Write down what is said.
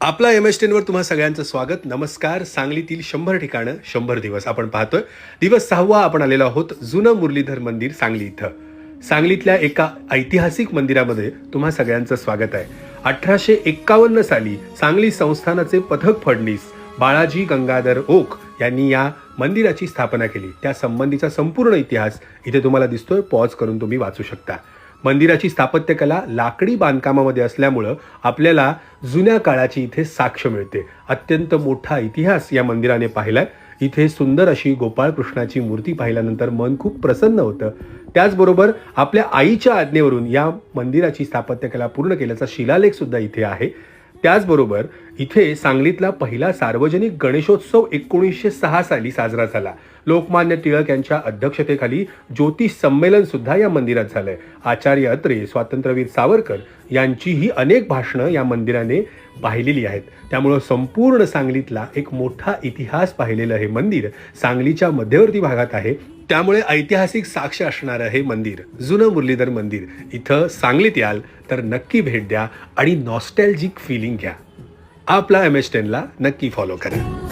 आपला M S टेनवर तुम्हा सगळ्यांचं स्वागत. नमस्कार. सांगलीतील शंभर ठिकाणं शंभर दिवस आपण पाहतोय. दिवस सहावा आपण आलेलो आहोत जुनं मुरलीधर मंदिर सांगली इथं. सांगलीतल्या एका ऐतिहासिक मंदिरामध्ये तुम्हा सगळ्यांचं स्वागत आहे. अठराशे एक्कावन्न साली सांगली संस्थानाचे पथक फडणीस बाळाजी गंगाधर ओक यांनी या मंदिराची स्थापना केली. त्या संबंधीचा संपूर्ण इतिहास इथे तुम्हाला दिसतोय. पॉज करून तुम्ही वाचू शकता. मंदिराची स्थापत्यकला लाकडी बांधकामामध्ये असल्यामुळं आपल्याला जुन्या काळाची इथे साक्ष मिळते. अत्यंत मोठा इतिहास या मंदिराने पाहिलाय. इथे सुंदर अशी गोपाळकृष्णाची मूर्ती पाहिल्यानंतर मन खूप प्रसन्न होतं. त्याचबरोबर आपल्या आईच्या आज्ञेवरून या मंदिराची स्थापत्यकला पूर्ण केल्याचा शिलालेख सुद्धा इथे आहे. त्याचबरोबर इथे सांगलीतला पहिला सार्वजनिक गणेशोत्सव एकोणीसशे सहा साली साजरा झाला. लोकमान्य टिळक यांच्या अध्यक्षतेखाली ज्योतिष संमेलन सुद्धा या मंदिरात झालंय. आचार्य अत्रे स्वातंत्र्यवीर सावरकर यांचीही अनेक भाषणं या मंदिराने पाहिलेली आहेत. त्यामुळं संपूर्ण सांगलीतला एक मोठा इतिहास पाहिलेलं हे मंदिर सांगलीच्या मध्यवर्ती भागात आहे. त्यामुळे ऐतिहासिक साक्ष असणारं हे मंदिर जुनं मुरलीधर मंदिर इथं सांगलीत याल तर नक्की भेट द्या आणि नॉस्टॅल्जिक फिलिंग घ्या. आपला एम एस टेनला नक्की फॉलो करा.